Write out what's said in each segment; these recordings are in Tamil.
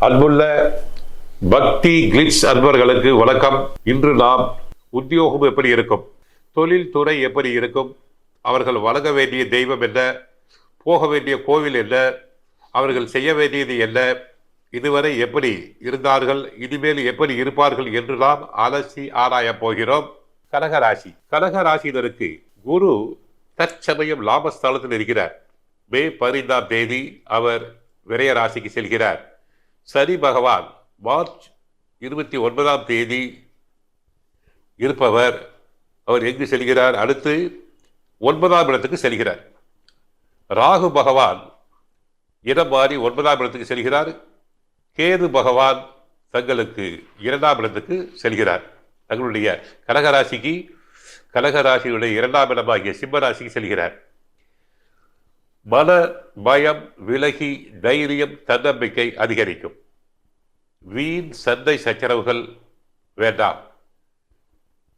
அன்புள்ள பக்தி கிளிட்ஸ் அன்பர்களுக்கு வணக்கம். இன்று நாம் உத்தியோகம் எப்படி இருக்கும்? தொழில் துறை எப்படி இருக்கும்? அவர்கள் வழங்க வேண்டிய தெய்வம் என்ன? போக வேண்டிய கோவில் என்ன? அவர்கள் செய்ய வேண்டியது என்ன? இதுவரை எப்படி இருந்தார்கள்? இனிமேல் எப்படி இருப்பார்கள் என்று நாம் அலசி ஆராயப் போகிறோம். கனகராசி கனகராசியினருக்கு குரு தற்சமயம் லாபஸ்தானத்தில் இருக்கிறார். மே பதினைந்தாம் தேதி அவர் விரய ராசிக்கு செல்கிறார். சரி பகவான் மார்ச் இருபத்தி ஒன்பதாம் தேதி இருப்பவர். அவர் எங்கு செல்கிறார்? அடுத்து ஒன்பதாம் இடத்துக்கு செல்கிறார். ராகு பகவான் இடம் மாறி ஒன்பதாம் இடத்துக்கு செல்கிறார். கேது பகவான் தங்களுக்கு இரண்டாம் இடத்துக்கு செல்கிறார். தங்களுடைய கடகராசிக்கு கடகராசியுடைய இரண்டாம் இடமாகிய சிம்மராசிக்கு செல்கிறார். மன பயம் விலகி தைரியம் தன்னம்பிக்கை அதிகரிக்கும். வீண் சந்தை சச்சரவுகள் வேண்டாம்.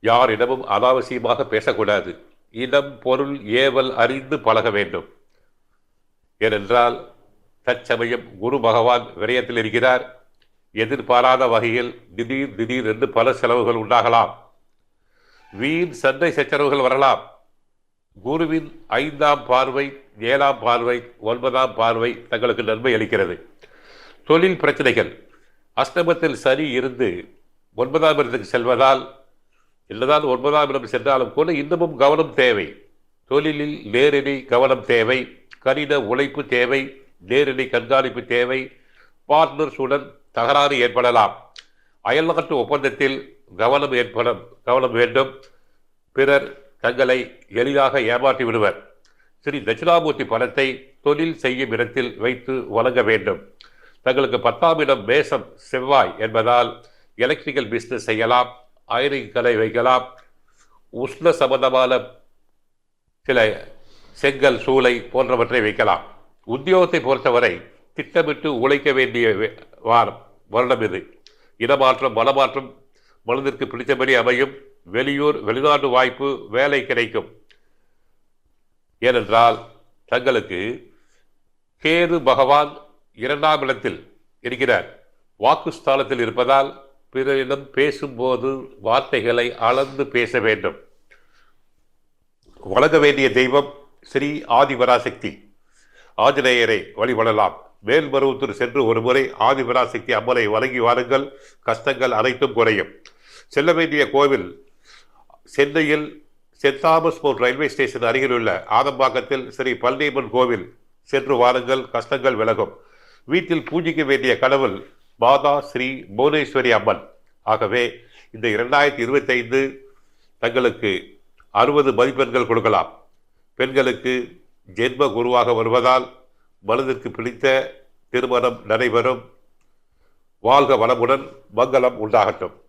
யாரிடமும் அனாவசியமாக பேசக்கூடாது. இனம் பொருள் ஏவல் அறிந்து பழக வேண்டும். ஏனென்றால் தற்சமயம் குரு பகவான் விரயத்தில் இருக்கிறார். எதிர்பாராத வகையில் திடீர் திடீர் என்று பல செலவுகள் உண்டாகலாம். வீண் சண்டை சச்சரவுகள் வரலாம். குருவின் ஐந்தாம் பார்வை ஏழாம் பார்வை ஒன்பதாம் பார்வை தங்களுக்கு நன்மை அளிக்கிறது. தொழில் பிரச்சனைகள். அஷ்டமத்தில் சரி இருந்து ஒன்பதாம் இடத்துக்கு செல்வதால் என்னதான் ஒன்பதாம் இடம் சென்றாலும் கூட இன்னமும் கவனம் தேவை. தொழிலில் நேரடி கவனம் தேவை. கடின உழைப்பு தேவை. நேரடி கண்காணிப்பு தேவை. பார்ட்னர்ஸுடன் தகராறு ஏற்படலாம். அயல்நாட்டு ஒப்பந்தத்தில் கவனம் ஏற்படும் கவனம் வேண்டும். பிறர் தங்களை எளிதாக ஏமாற்றி விடுவர். ஸ்ரீ தட்சிணாமூர்த்தி பணத்தை தொழில் செய்யும் இடத்தில் வைத்து வழங்க வேண்டும். தங்களுக்கு பத்தாம் இடம் மேசம் செவ்வாய் என்பதால் எலக்ட்ரிக்கல் பிஸ்னஸ் செய்யலாம் ஐரிங் கடை வைக்கலாம். உஷ்ண சம்பந்தமான சில செங்கல் சூளை போன்றவற்றை வைக்கலாம். உத்தியோகத்தை பொறுத்தவரை திட்டமிட்டு உழைக்க வேண்டிய வாரம் வருடம் இது. இடமாற்றம் மனமாற்றம் மனதிற்கு பிடித்தபடி அமையும். வெளியூர் வெளிநாட்டு வாய்ப்பு வேலை கிடைக்கும். ஏனென்றால் தங்களுக்கு கேது பகவான் இரண்டாம் இடத்தில் இருக்கிறார். வாக்குஸ்தானத்தில் இருப்பதால் பிறரிடம் பேசும்போது வார்த்தைகளை அளந்து பேச வேண்டும். வழங்க வேண்டிய தெய்வம் ஸ்ரீ ஆதிபராசக்தி. ஆஞ்சநேயரை வழிபடலாம். மேல்மருவத்தூர் சென்று ஒரு முறை ஆதிபராசக்தி அம்மனை வணங்கி வாருங்கள். கஷ்டங்கள் அனைத்தும் குறையும். செல்ல வேண்டிய கோவில் சென்னையில் சென்ட் தாமஸ் போர்ட் ரயில்வே ஸ்டேஷன் அருகிலுள்ள ஆதம்பாக்கத்தில் ஸ்ரீ பழனியம்மன் கோவில். சென்று வாருங்கள் கஷ்டங்கள் விலகும். வீட்டில் பூஜிக்க வேண்டிய கடவுள் மாதா ஸ்ரீ புவனேஸ்வரி அம்மன். ஆகவே இந்த இரண்டாயிரத்தி இருபத்தைந்து தங்களுக்கு அறுபது மதிப்பெண்கள் கொடுக்கலாம். பெண்களுக்கு ஜென்ம குருவாக வருவதால் மனதிற்கு பிடித்த திருமணம் நடைபெறும். வாழ்க வளமுடன் மங்களம் உண்டாகட்டும்.